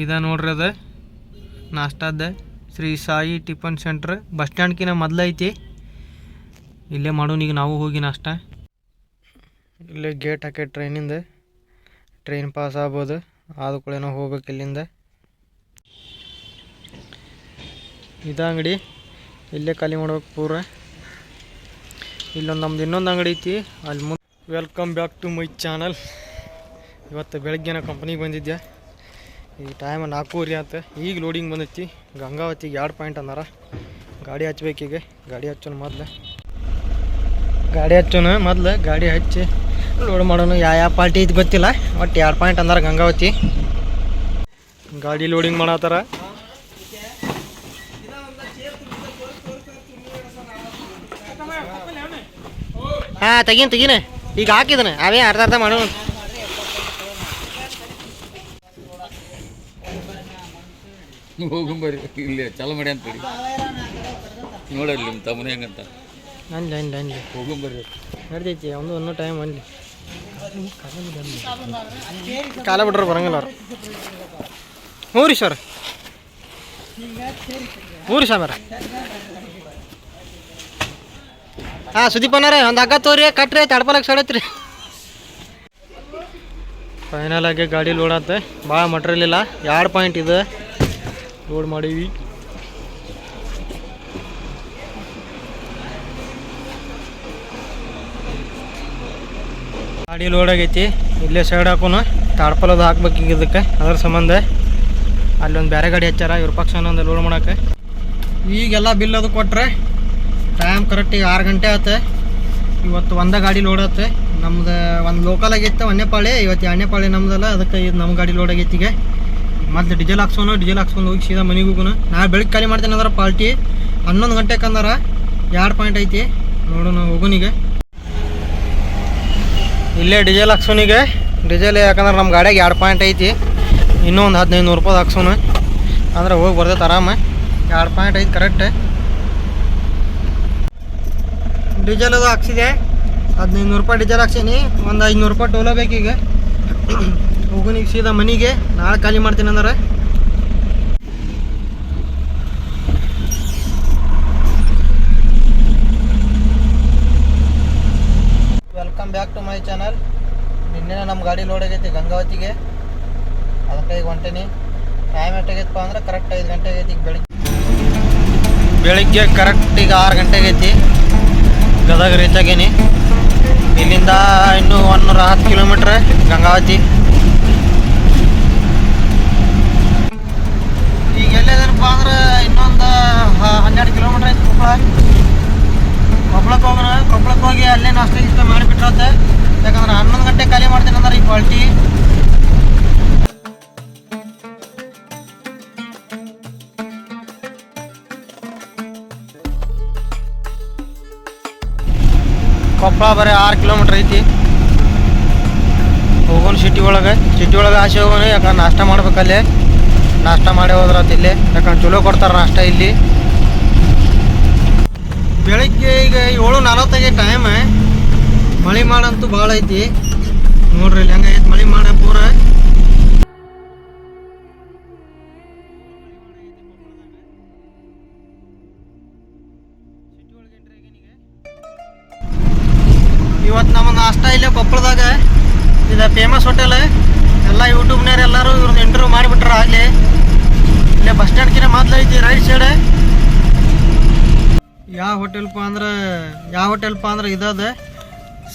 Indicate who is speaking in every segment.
Speaker 1: ಇದ ನೋಡ್ರಿ ಅದ. ನಾಷ್ಟಾದ Shri Sai tiffin centre. Bus ಸ್ಟ್ಯಾಂಡ್ಕಿನ ಮೊದಲೈತಿ ಇಲ್ಲೇ ಮಾಡೋಣ ಈಗ ನಾವು ಹೋಗಿ ನಾಷ್ಟ. ಇಲ್ಲೇ ಗೇಟ್ ಹಾಕಿ ಟ್ರೈನಿಂದ ಟ್ರೈನ್ ಪಾಸ್ ಆಗ್ಬೋದು. ಆದ ಹೋಗ್ಬೇಕು ಇಲ್ಲಿಂದ. ಇದ ಅಂಗಡಿ. ಇಲ್ಲೇ ಖಾಲಿ ಮಾಡ್ಬೇಕು ಪೂರ. ಇಲ್ಲೊಂದು ನಮ್ದು ಇನ್ನೊಂದು ಅಂಗಡಿ ಐತಿ. ಅಲ್ಲಿ ಮುಂದೆ welcome back to my channel ಇವತ್ತು ಬೆಳಗ್ಗೆನ ಕಂಪ್ನಿಗೆ ಬಂದಿದ್ದೆ ಈ ಟೈಮ್ ನಾಲ್ಕೂವರೆ ಅಂತ ಈಗ ಲೋಡಿಂಗ್ ಬಂದೈತಿ. ಗಂಗಾವತಿಗೆ ಎರಡು ಪಾಯಿಂಟ್ ಅಂದಾರ. ಗಾಡಿ ಹಚ್ಬೇಕೀಗ ಗಾಡಿ ಹಚ್ಚೋಣ ಮೊದ್ಲು. ಗಾಡಿ ಹಚ್ಚೋಣ ಮೊದ್ಲು ಗಾಡಿ ಹಚ್ಚಿ ಲೋಡ್ ಮಾಡೋಣ ಯಾವ ಯಾವ ಪಾರ್ಟಿ ಐತಿ ಗೊತ್ತಿಲ್ಲ. ಒಟ್ಟು ಎರಡು ಪಾಯಿಂಟ್ ಅಂದಾರ ಗಂಗಾವತಿ. ಗಾಡಿ ಲೋಡಿಂಗ್ ಮಾಡತ್ತಾರ ಹಾಂ, ತೆಗೀನಿ ತೆಗೀನಿ. ಈಗ ಹಾಕಿದನ. ಅವೇ ಅರ್ಧ ಅರ್ಧ ಮಾಡೋಣ
Speaker 2: ಹೋಗುಂಬರಿ. ಇಲ್ಲಿ ಚಾಲು ಮಾಡಿ ಅಂತ ನೋಡಲ್ಲಿ ನಿಮ್ಮ ತಮ್ಮನ ಹೆಂಗಂತ.
Speaker 1: ಅನ್ಲಿ ಅನ್ಲಿ ಅನ್ಲಿ
Speaker 2: ಹೋಗುಂಬರಿ.
Speaker 1: ನಡ್ದೈತಿ ಒಂದು ಅನ್ನೋ ಟೈಮ್ ಅನ್ಲಿ ಕಾಲ ಬಿಟ್ರೆ ಬರಂಗಿಲ್ಲ ಅವ್ರು. ಹ್ಞೂ ರೀ ಸರ್ ಹ್ಞೂ ರೀ ಸಾಮ್ಯಾರ ಹಾಂ ಸುದೀಪ್ ಅನ್ನಾರ ಒಂದು ಹಗ್ಗ ತೋರಿ ಕಟ್ರಿ ತಡ್ಪಲಕ್ಕೆ ಸಡತ್ರಿ ಫೈನಲ್ ಆಗಿ ಗಾಡಿ ಲೋಡ್ ಆತ. ಭಾಳ ಮಟ್ರಿಯಲ್ ಇಲ್ಲ ಎರಡು ಪಾಯಿಂಟ್ ಇದೆ. ಲೋಡ್ ಮಾಡೀವಿ. ಗಾಡಿ ಲೋಡ್ ಆಗೈತಿ. ಇಲ್ಲೇ ಸೈಡ್ ಹಾಕೋಣ ತಾಡ್ಪಲದ ಹಾಕ್ಬೇಕು ಈಗ ಇದಕ್ಕೆ. ಅದ್ರ ಸಂಬಂಧ ಅಲ್ಲೊಂದು ಬೇರೆ ಗಾಡಿ ಹಚ್ಚಾರ. ಇವ್ರ ಪಕ್ಷ ಒಂದು ಲೋಡ್ ಮಾಡೋಕೆ. ಈಗೆಲ್ಲ ಬಿಲ್ ಅದು ಕೊಟ್ಟರೆ ಟೈಮ್ ಕರೆಕ್ಟಿಗೆ ಆರು ಗಂಟೆ ಆತ. ಇವತ್ತು ಒಂದೇ ಗಾಡಿ ಲೋಡ್ ಆತ. ನಮ್ದು ಒಂದು ಲೋಕಲ್ ಆಗಿತ್ತು ಒಂದೇ ಇವತ್ತು ಎರಡನೇ ಪಾಳಿ ನಮ್ದಲ್ಲ. ಅದಕ್ಕೆ ಇದು ನಮ್ಮ ಗಾಡಿ ಲೋಡ್ ಆಗೈತಿಗೆ ಮತ್ತೆ ಡೀಸೆಲ್ ಹಾಕ್ಸೋಣ ಡೀಸೆಲ್ ಹಾಕ್ಸ್ಕೊಂಡು ಹೋಗಿ ಸೀದಾ ಮನೆಗೆ ಹೋಗೋಣ. ನಾ ಬೆಳಿಗ್ಗೆ ಖಾಲಿ ಮಾಡ್ತೇನೆ ಅಂದ್ರೆ ಪಾರ್ಟಿ ಹನ್ನೊಂದು ಗಂಟೆಗೆ ಅಂದಾರ. ಎರಡು ಪಾಯಿಂಟ್ ಐತಿ. ನೋಡೋಣ ಹೋಗೋನಿಗೆ ಇಲ್ಲೇ ಡೀಸೆಲ್ ಹಾಕ್ಸೋನಿಗೆ ಡೀಸೆಲ್ ಯಾಕಂದ್ರೆ ನಮ್ಮ ಗಾಡಿಯಾಗ ಎರಡು ಪಾಯಿಂಟ್ ಐತಿ. ಇನ್ನೂ ಒಂದು ಹದಿನೈದು ನೂರು ರೂಪಾಯಿ ಹಾಕ್ಸೋಣ. ಅಂದ್ರೆ ಹೋಗಿ ಬರ್ತೈತೆ ಆರಾಮ. ಎರಡು ಪಾಯಿಂಟ್ ಐತಿ ಕರೆಕ್ಟ್ ಡೀಸೆಲ್ ಅದು ಹಾಕ್ಸಿದೆ. ಹದಿನೈದು ನೂರು ರೂಪಾಯಿ ಡೀಸೆಲ್ ಹಾಕ್ಸೀನಿ. ಒಂದು ಐದುನೂರು ರೂಪಾಯಿ ಟೋಲ ಬೇಕೀಗ. ಹೋಗೋನಿಗೆ ಸೀದಾ ಮನೆಗೆ, ನಾಳೆ ಖಾಲಿ ಮಾಡ್ತೀನಿ ಅಂದ್ರೆ. Welcome back to my channel ನಿನ್ನೆ ನಮ್ಮ ಗಾಡಿ ಲೋಡ್ ಆಗೈತಿ ಗಂಗಾವತಿಗೆ. ಅದಕ್ಕೆ ಈಗ ಹೊಂಟೀನಿ. ಟೈಮ್ ಎಷ್ಟಾಗೈತಪ್ಪ ಅಂದ್ರೆ ಕರೆಕ್ಟ್ ಐದು ಗಂಟೆ ಆಗೈತಿ ಈಗ ಬೆಳಿಗ್ಗೆ. ಬೆಳಿಗ್ಗೆ ಕರೆಕ್ಟ್ ಈಗ ಆರು ಗಂಟೆ ಆಗೈತಿ. ಗದಗ ರೀಚ್ ಆಗೀನಿ ಇಲ್ಲಿಂದ ಇನ್ನೂ ಒನ್ನೂರ ಹತ್ತು ಕಿಲೋಮೀಟ್ರ್ ಗಂಗಾವತಿ ಈಗ ಎಲ್ಲಿದೇನಪ್ಪ ಅಂದ್ರೆ ಇನ್ನೊಂದು ಹನ್ನೆರಡು ಕಿಲೋಮೀಟ್ರ್ ಐತಿ ಕೊಪ್ಪಳ ಕೊಪ್ಪಳಕ್ಕೆ ಹೋಗೋಣ ಕೊಪ್ಪಳಕ್ಕೆ ಹೋಗಿ ಅಲ್ಲೇ ನಾಷ್ಟ ಇಷ್ಟ ಮಾಡಿಬಿಟ್ರತ್ತೆ ಯಾಕಂದ್ರೆ ಹನ್ನೊಂದು ಗಂಟೆ ಖಾಲಿ ಮಾಡ್ತೀನಿ ಅಂದ್ರೆ ಈ ಪಾಲ್ಟಿ ಕೊಪ್ಪಳ ಬರೀ ಆರು ಕಿಲೋಮೀಟ್ರ್ ಐತಿ. ಹೋಗೋಣ ಸಿಟಿ ಒಳಗೆ. ಸಿಟಿ ಒಳಗೆ ಆಸೆ ಹೋಗೋಣ ಯಾಕಂದ್ರೆ ನಾಷ್ಟ ಮಾಡ್ಬೇಕಲ್ಲೇ. ನಾಷ್ಟ ಮಾಡಿ ಹೋದ್ರತ್ ಇಲ್ಲಿ. ಯಾಕಂದ್ರೆ ಚಲೋ ಕೊಡ್ತಾರೆ ನಾಷ್ಟ ಇಲ್ಲಿ. ಬೆಳಿಗ್ಗೆ ಈಗ ಏಳು ನಲವತ್ತೈದು ಟೈಮ್ ಮಳೆ ಮಾಡಂತೂ ಭಾಳ ಐತಿ. ನೋಡ್ರಿ ಇಲ್ಲಿ ಹೆಂಗೈತಿ ಮಳೆ ಮಾಡ ಪೂರ. ಇವತ್ತು ನಮ್ಮ ನಾಷ್ಟ ಇಲ್ಲೇ ಕೊಪ್ಪಳದಾಗ ಇದ ಫೇಮಸ್ ಹೋಟೆಲ್ ಎಲ್ಲ ಯೂಟ್ಯೂಬ್ನವ್ರು ಎಲ್ಲರೂ ಇವ್ರದ್ದು ಇಂಟರ್ವ್ಯೂ ಮಾಡಿಬಿಟ್ರ ಆಗಲಿ. ಇಲ್ಲೇ ಬಸ್ ಸ್ಟ್ಯಾಂಡ್ಕಿನ ಮೊದ್ಲು ಐತಿ ರೈಟ್ ಸೈಡ್ ಯಾವ ಹೋಟೆಲ್ಪ ಅಂದ್ರೆ, ಯಾವ ಹೋಟೆಲ್ಪ ಅಂದ್ರೆ ಇದಾದ?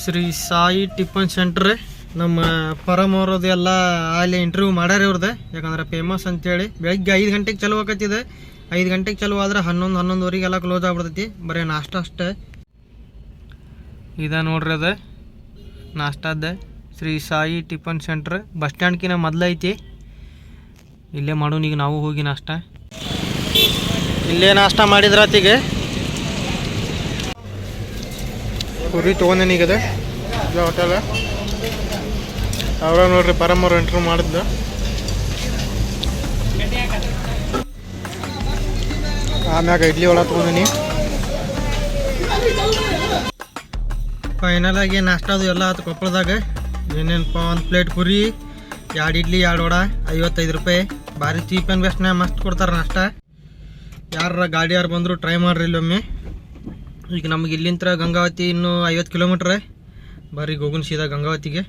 Speaker 1: ಶ್ರೀ ಸಾಯಿ ಟಿಫನ್ ಸೆಂಟ್ರ್ ನಮ್ಮ ಪರಮ್ ಅವ್ರದ್ದು ಎಲ್ಲ ಅಲ್ಲಿ ಇಂಟರ್ವ್ಯೂ ಮಾಡ್ಯಾರ ಇವ್ರದ್ದು ಯಾಕಂದ್ರೆ ಫೇಮಸ್ ಅಂತೇಳಿ. ಬೆಳಗ್ಗೆ ಐದು ಗಂಟೆಗೆ ಚಲೋ ಆಕತ್ತಿದೆ ಐದು ಗಂಟೆಗೆ ಚಲೋ ಆದ್ರೆ ಹನ್ನೊಂದು ಹನ್ನೊಂದುವರೆಗೆಲ್ಲ ಕ್ಲೋಸ್ ಆಗ್ಬಿಡ್ತೈತಿ. ಬರೀ ನಾಷ್ಟ ಅಷ್ಟೇ. ಇದ ನೋಡ್ರಿ ಅದ. ನಾಷ್ಟಾದ Shri Sai tiffin centre bus ಸ್ಟ್ಯಾಂಡ್ಕಿನ ಐತಿ. ಇಲ್ಲೇ ಮಾಡೋಣ ಈಗ ನಾವು ಹೋಗಿ ನಾಷ್ಟ. ಇಲ್ಲೇ ನಾಷ್ಟ ಮಾಡಿದ್ರಾತೀಗ ಪುರಿ ತೊಗೊಂಡೇನಿ ಈಗ ಅದ. ಇದು ಹೋಟೆಲ್ ಅವ್ರ ನೋಡ್ರಿ, ಪರಮವ್ರು ಎಂಟ್ರ್ ಮಾಡಿದ್ದು ಆಮ್ಯಾಗ ಇಡ್ಲಿ ಒಳ ತೊಗೊಂಡೇನಿ. ಫೈನಲ್ ಆಗಿ ನಾಷ್ಟ ಅದು ಎಲ್ಲ ಆತು ಕೊಪ್ಪಳದಾಗ. ಏನೇನಪ್ಪ ಒಂದು ಪ್ಲೇಟ್ ಪುರಿ ಎರಡು ಇಡ್ಲಿ, ಎರಡು ವಡ, ಐವತ್ತೈದು ರೂಪಾಯಿ. ಭಾರಿ ಚೀಪ್ ಆ್ಯಂಡ್ ಬೆಸ್ಟ್ನ ಮಸ್ತ್ ಕೊಡ್ತಾರೆ ನಾಷ್ಟ. ಯಾರ ಗಾಡಿ ಯಾರು ಬಂದರೂ ಟ್ರೈ ಮಾಡ್ರಿ ಇಲ್ಲೊಮ್ಮೆ. ಈಗ ನಮ್ಗೆ ಇಲ್ಲಿಂತ ಗಂಗಾವತಿ ಇನ್ನು ಐವತ್ತು ಕಿಲೋಮೀಟ್ರ್ ಬರ್ರಿ ಗೋಗುನ್ ಸೀದಾ ಗಂಗಾವತಿಗೆ.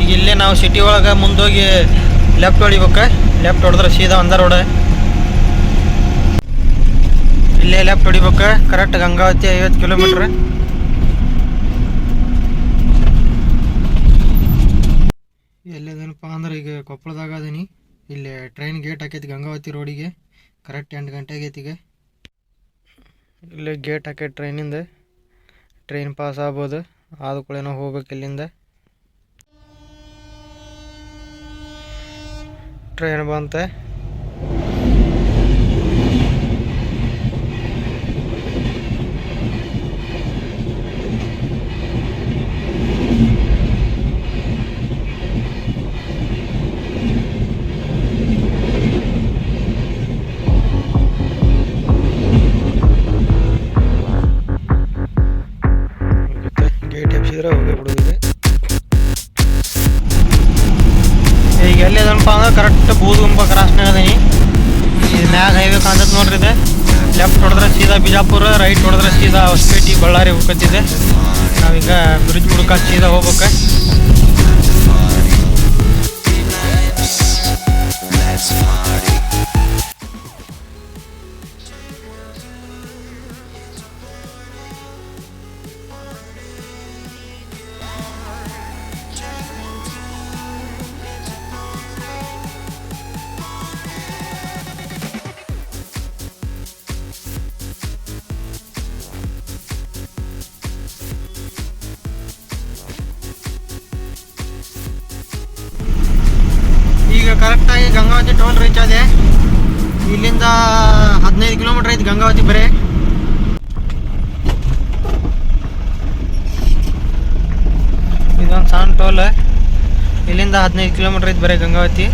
Speaker 1: ಈಗ ಇಲ್ಲೇ ನಾವು ಸಿಟಿ ಒಳಗೆ ಮುಂದೋಗಿ ಲೆಫ್ಟ್ ಹೊಡಿಬೇಕು ಲೆಫ್ಟ್ ಹೊಡೆದ್ರೆ ಸೀದಾ ಒಂದ ರೋಡ ಇಲ್ಲೇ ಲೆಫ್ಟ್ ಹೊಡಿಬೇಕು ಕರೆಕ್ಟ್ ಗಂಗಾವತಿ ಐವತ್ತು ಕಿಲೋಮೀಟ್ರ್ ಎಲ್ಲದೇನಪ್ಪ ಅಂದ್ರೆ ಈಗ ಕೊಪ್ಪಳದಾಗ ಅದೀನಿ. ಇಲ್ಲಿ ಟ್ರೈನ್ ಗೇಟ್ ಹಾಕೈತಿ ಗಂಗಾವತಿ ರೋಡಿಗೆ ಕರೆಕ್ಟ್ ಎಂಟು ಗಂಟೆ ಆಗೈತಿ ಈಗ. ಇಲ್ಲಿ ಗೇಟ್ ಹಾಕಿ ಟ್ರೈನಿಂದ ಟ್ರೈನ್ ಪಾಸ್ ಆಗ್ಬೋದು. ಆದ ಕೂಡೇನೋ ಹೋಗ್ಬೇಕು ಇಲ್ಲಿಂದ. ಟ್ರೈನ್ ಬಂತೆ. ಹೈವೇ ಕಾಣ್ತದೆ ನೋಡ್ರಿ ಇದೆ ಲೆಫ್ಟ್ ಹೊಡೆದ್ರೆ ಸೀದಾ ಬಿಜಾಪುರ ರೈಟ್ ಹೊಡೆದ್ರೆ ಸೀದಾ ಹೊಸಪೇಟಿ ಬಳ್ಳಾರಿ ಹೋಗ್ಕತ್ತಿದೆ. ನಾವೀಗ ಬ್ರಿಡ್ಜ್ ಮುಡ್ಕ ಸೀದಾ ಹೋಗ್ಬೇಕು. ಗಂಗಾವತಿ ಟೋಲ್ ರೀಚ್ ಆದೆ. ಇಲ್ಲಿಂದ ಹದಿನೈದು ಕಿಲೋಮೀಟರ್ ಐತಿ ಗಂಗಾವತಿ ಬರೀ. ಇದೊಂದು ಸಣ್ಣ ಟೋಲ್ ಇಲ್ಲಿಂದ ಹದಿನೈದು ಕಿಲೋಮೀಟರ್ ಐತಿ ಬರೀ ಗಂಗಾವತಿ.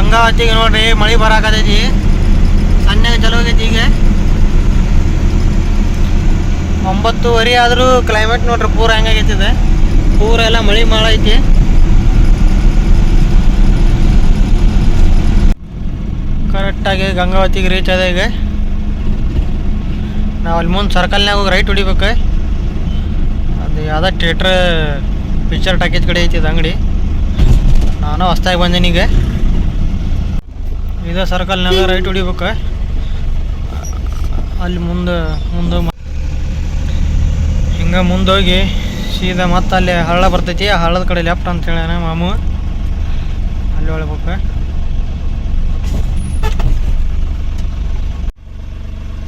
Speaker 1: ಗಂಗಾವತಿಗೆ ನೋಡ್ರಿ, ಮಳೆ ಬರಾಕತೈತಿ ಸಣ್ಣಗೆ ಚಲೋ ಆಗೈತಿ ಈಗ ಒಂಬತ್ತುವರೆ ಆದರೂ ಕ್ಲೈಮೇಟ್ ನೋಡ್ರಿ, ಪೂರ ಹೆಂಗಾಗೈತಿ ಇದು ಪೂರ ಎಲ್ಲ ಮಳೆ ಮಾಡೈತಿ ಐತಿ. ಕರೆಕ್ಟಾಗಿ ಗಂಗಾವತಿಗೆ ರೀಚ್ ಅದ ಈಗ. ನಾವು ಅಲ್ಲಿ ಮುಂದೆ ಸರ್ಕಲ್ನಾಗ ಹೋಗಿ ರೈಟ್ ಹೊಡಿಬೇಕು. ಅದು ಯಾವುದೋ ಥಿಯೇಟ್ರ್ ಪಿಕ್ಚರ್ ಟಾಕೀಸ್ ಕಡೆ ಐತಿ ಇದು ಅಂಗಡಿ. ನಾನು ಹೊಸ್ದಾಗಿ ಬಂದೀನಿ ಈಗ. ಇದೇ ಸರ್ಕಲ್ನಾಗ ರೈಟ್ ಹೊಡಿಬೇಕು. ಅಲ್ಲಿ ಮುಂದೆ ಮುಂದೆ ಹಿಂಗೆ ಮುಂದೋಗಿ ಸೀದಾ ಮತ್ತೆ ಅಲ್ಲಿ ಹಳ್ಳ ಬರ್ತೈತಿ, ಆ ಹಳ್ಳದ ಕಡೆ ಲೆಫ್ಟ್ ಅಂತ ಹೇಳ್ಯಾನ ಮಾಮು. ಅಲ್ಲಿ ಒಳಬೇಕು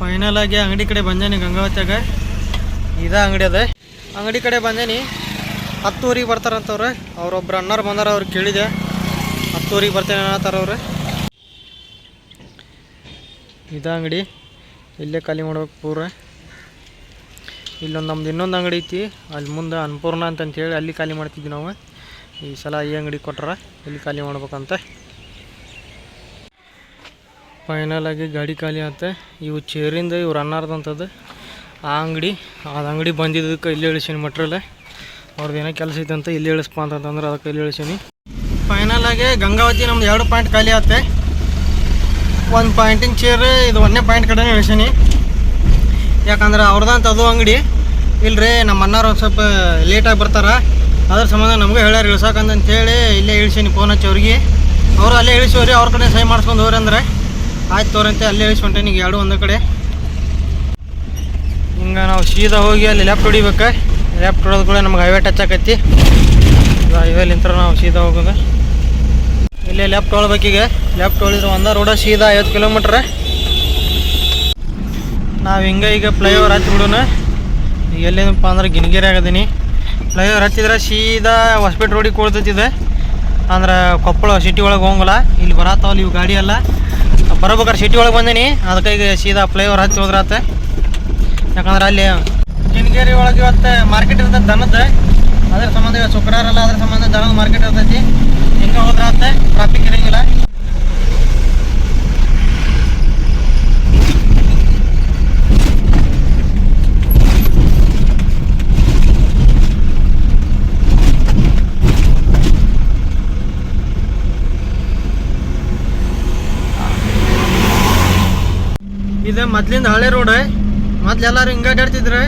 Speaker 1: ಫೈನಲ್ ಆಗಿ ಅಂಗಡಿ ಕಡೆ ಬಂದೇನಿ ಗಂಗಾವತ್ಯಾಗ. ಇದ ಅಂಗಡಿ ಅದ. ಅಂಗಡಿ ಕಡೆ ಬಂದೇನಿ. ಹತ್ತೂರಿಗೆ ಬರ್ತಾರಂತವ್ರೆ. ಅವ್ರೊಬ್ರು ಅಣ್ಣರು ಬಂದಾರ ಅವ್ರು ಕೇಳಿದೆ. ಹತ್ತೂರಿಗೆ ಬರ್ತೇನೆ ಅನ್ನತ್ತಾರ ಅವ್ರು. ಇದ ಅಂಗಡಿ. ಇಲ್ಲೇ ಖಾಲಿ ಮಾಡ್ಬೇಕು ಪೂರ. ಇಲ್ಲೊಂದು ನಮ್ದು ಇನ್ನೊಂದು ಅಂಗಡಿ ಐತಿ. ಅಲ್ಲಿ ಮುಂದೆ ಅನ್ನಪೂರ್ಣ ಅಂತಂತೇಳಿ ಅಲ್ಲಿ ಖಾಲಿ ಮಾಡ್ತಿದ್ವಿ ನಾವು. ಈ ಸಲ ಈ ಅಂಗಡಿ ಕೊಟ್ರ ಇಲ್ಲಿ ಖಾಲಿ ಮಾಡ್ಬೇಕಂತ. ಫೈನಲ್ ಆಗಿ ಗಾಡಿ ಖಾಲಿ ಆತ. ಇವು ಚೇರಿಂದ ಇವ್ರು ಅನ್ನಾರ್ದಂಥದ್ದು ಆ ಅಂಗಡಿ, ಅದು ಅಂಗಡಿ ಬಂದಿದ್ದಕ್ಕೆ ಇಲ್ಲಿ ಇಳಿಸೀನಿ ಮಟ್ರಲ್ಲ. ಅವ್ರದ್ದು ಏನೋ ಕೆಲಸ ಐತೆ ಅಂತ ಇಲ್ಲಿ ಇಳಿಸ್ಪ ಅಂತಂದ್ರೆ ಅದಕ್ಕೆ ಇಲ್ಲಿ ಇಳಿಸೀನಿ. ಫೈನಲ್ ಆಗಿ ಗಂಗಾವತಿ ನಮ್ದು ಎರಡು ಪಾಯಿಂಟ್ ಖಾಲಿ ಆತೆ. ಒಂದು ಪಾಯಿಂಟಿನ ಚೇರ್ ಇದು ಒಂದನೇ ಪಾಯಿಂಟ್ ಕಡೆನೇ ಇಳಿಸೀನಿ ಯಾಕಂದ್ರೆ ಅವ್ರದಂತ ಅದು ಅಂಗಡಿ. ಇಲ್ರಿ, ನಮ್ಮ ಅಣ್ಣಾರು ಒಂದು ಸ್ವಲ್ಪ ಲೇಟಾಗಿ ಬರ್ತಾರ. ಅದ್ರ ಸಂಬಂಧ ನಮಗೆ ಹೇಳ್ಯಾರ ಹೇಳಿ ಇಲ್ಲೇ ಇಳಿಸೀನಿ ಫೋನ್ ಹಚ್ಚಿ ಅವ್ರಿಗೆ. ಅವರು ಅಲ್ಲೇ ಇಳಿಸೋರಿ, ಅವ್ರ ಕಡೆ ಸಹಿ ಮಾಡ್ಸ್ಕೊಂಡು ಹೋಗ್ರಿ ಅಂದ್ರೆ. ಆಯ್ತು ತೋರಂತೆ ಅಲ್ಲೇ ಇಳಿಸ್ಕೊಂಟೇನಿ ಈಗ ಎರಡು ಒಂದೇ ಕಡೆ. ಹಿಂಗೆ ನಾವು ಸೀದಾ ಹೋಗಿ ಅಲ್ಲಿ ಲೆಫ್ಟ್ ಹೊಡಿಬೇಕು. ಲೆಫ್ಟ್ ಹೊಡೆದ ಕೂಡ ನಮ್ಗೆ ಹೈವೇ ಟಚ್ ಆಕೈತಿ ಹೈವೇಲಿಂತ್ರ ನಾವು ಸೀದಾ ಹೋಗೋದು. ಇಲ್ಲೇ ಲೆಫ್ಟ್ ಹೊಳ್ಬೇಕೀಗ ಲೆಫ್ಟ್ ಹೊಳಿದ್ರೆ ಒಂದ ರೋಡ ಸೀದಾ ಐವತ್ತು ಕಿಲೋಮೀಟ್ರ ನಾವು ಹಿಂಗೆ ಈಗ ಫ್ಲೈಓವರ್ ಹತ್ತಿ ಬಿಡೋಣ. ಈಗ ಎಲ್ಲೇನಪ್ಪ ಅಂದ್ರೆ ಗಿನ್ಗಿರಿ ಆಗದೀನಿ. ಫ್ಲೈಓವರ್ ಹಚ್ಚಿದ್ರೆ ಸೀದಾ ಹೊಸಪೇಟೆ ರೋಡಿಗೆ ಕೊಡ್ತೈತಿದೆ ಅಂದ್ರೆ ಕೊಪ್ಪಳ ಸಿಟಿ ಒಳಗೆ ಹೋಗಲ್ಲ ಇಲ್ಲಿ ಬರತ್ತಾವಲ್ಲ ಇವು ಗಾಡಿ ಎಲ್ಲ. ಬರೋಬೇಕಾರೆ ಸಿಟಿ ಒಳಗೆ ಬಂದೀನಿ. ಅದಕ್ಕೆ ಈಗ ಸೀದಾ ಫ್ಲೈಓವರ್ ಹತ್ತಿ ಹೋದ್ರಾತ ಯಾಕಂದ್ರೆ ಅಲ್ಲಿ ಗಿಣಗೇರಿ ಒಳಗೆ ಇವತ್ತು ಮಾರ್ಕೆಟ್ ಇರ್ತದೆ ದನದ ಅದ್ರ ಸಂಬಂಧ ಶುಕ್ರವಾರ ಅಲ್ಲ, ಅದ್ರ ಸಂಬಂಧ ದನದ ಮಾರ್ಕೆಟ್ ಇರ್ತೈತಿ. ಹಿಂಗೆ ಹೋದ್ರ ಟ್ರಾಫಿಕ್ ಇರಂಗಿಲ್ಲ. ಇದು ಮೊದ್ಲಿಂದ ಹಳೆ ರೋಡ್ ಮೊದ್ಲು ಎಲ್ಲರೂ ಅಡ್ಡಾಡ್ತಿದ್ರೆ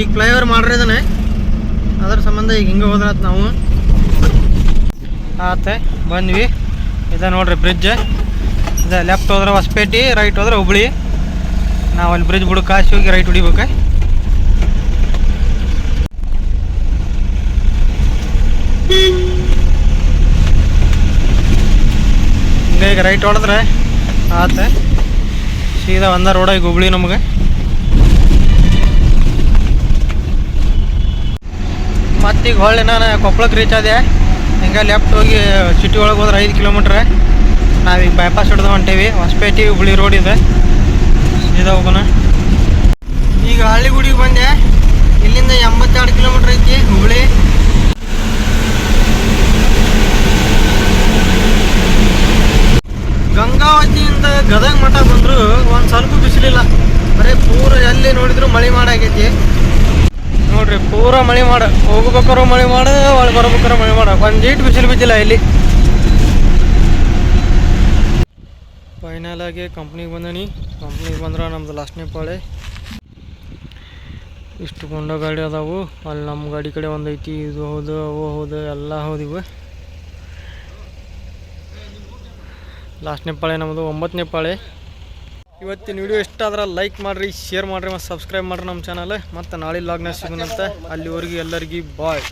Speaker 1: ಈಗ ಫ್ಲೈಓವರ್ ಮಾಡ್ರಿ ಅದರ ಅದ್ರ ಸಂಬಂಧ ಈಗ ಹಿಂಗೆ ಹೋದ್ರಾತ್ ನಾವು. ಆತೆ, ಬಂದ್ವಿ. ಇದೆ ನೋಡ್ರಿ ಬ್ರಿಡ್ಜ್ ಇದೆ ಲೆಫ್ಟ್ ಹೋದ್ರೆ ಹೊಸಪೇಟೆ ರೈಟ್ ಹೋದ್ರೆ ಹುಬ್ಳಿ. ನಾವು ಅಲ್ಲಿ ಬ್ರಿಡ್ಜ್ ಬಿಡು ಕಾಶಿ ಹೋಗಿ ರೈಟ್ ಹೊಡಿಬೇಕು. ಈಗ ರೈಟ್ ಹೊಡೆದ್ರೆ ಆತೆ. ಸೀದಾ ಒಂದ ರೋಡ ಈಗ ಹುಬ್ಳಿ ನಮಗೆ. ಮತ್ತೀಗ ಹೊಳ್ಳಿ ನಾನು ಕೊಪ್ಪಳಕ್ಕೆ ರೀಚ್ ಆದೆ. ಹಿಂಗೆ ಲೆಫ್ಟ್ ಹೋಗಿ ಸಿಟಿ ಒಳಗೆ ಹೋದ್ರೆ ಐದು ಕಿಲೋಮೀಟ್ರ್ ನಾವೀಗ ಬೈಪಾಸ್ ಹಿಡ್ದು ಹೊಂಟೇವಿ. ಹೊಸಪೇಟೆ ಹುಬ್ಳಿ ರೋಡ್ ಇದೆ. ಸೀದಾ ಹೋಗೋಣ. ಈಗ ಹಳ್ಳಿಗುಡಿಗೆ ಬಂದೆ. ಇಲ್ಲಿಂದ ಎಂಬತ್ತೆರಡು ಕಿಲೋಮೀಟ್ರ್ ಐತಿ ಹುಬ್ಳಿ. ಗಂಗಾವತಿಯಿಂದ ಗದಗ ಮಠ ಬಂದರೂ, ಒಂದು ಸ್ವಲ್ಪ ಬಿಸಿಲಿಲ್ಲ. ಬರೀ ಪೂರ ಎಲ್ಲಿ ನೋಡಿದ್ರು ಮಳೆ ಮಾಡಾಗೈತಿ ನೋಡ್ರಿ, ಪೂರ ಮಳೆ ಮಾಡ ಹೋಗ್ಬೇಕಾರೋ ಮಳೆ ಮಾಡ, ಒಳಗೆ ಬರ್ಬೇಕಾರೋ ಮಳೆ ಮಾಡ. ಒಂದೀಟ್ ಬಿಸಿಲು ಬಿಸಿಲ ಇಲ್ಲಿ. ಫೈನಲ್ ಆಗಿ ಕಂಪ್ನಿಗೆ ಬಂದನಿ. ಕಂಪ್ನಿಗೆ ಬಂದ್ರೆ ನಮ್ದು ಲಾಸ್ಟ್ನೇ ಪಾಳೆ. ಇಷ್ಟು ಗುಂಡ ಗಾಡಿ ಅದಾವು. ಅಲ್ಲಿ ನಮ್ಮ ಗಾಡಿ ಕಡೆ ಒಂದು ಐತಿ, ಇದು ಹೌದು, ಅವು ಹೌದು, ಎಲ್ಲ ಹೌದಿವು ಲಾಸ್ಟ್ನೇ ಪಾಳೆ ನಮ್ಮದು ಒಂಬತ್ತನೇ ಪಾಳೆ. ಇವತ್ತಿನ ವಿಡಿಯೋ ಇಷ್ಟ ಆದ್ರೆ ಲೈಕ್ ಮಾಡಿರಿ ಶೇರ್ ಮಾಡಿರಿ ಮತ್ತು ಸಬ್ಸ್ಕ್ರೈಬ್ ಮಾಡಿರಿ ನಮ್ಮ ಚಾನಲ್ ಮತ್ತು ನಾಳೆ ಲಾಗ್ನ ಸಿಗೋಣಂತ. ಅಲ್ಲಿವರೆಗೂ ಎಲ್ಲರಿಗೂ ಬಾಯ್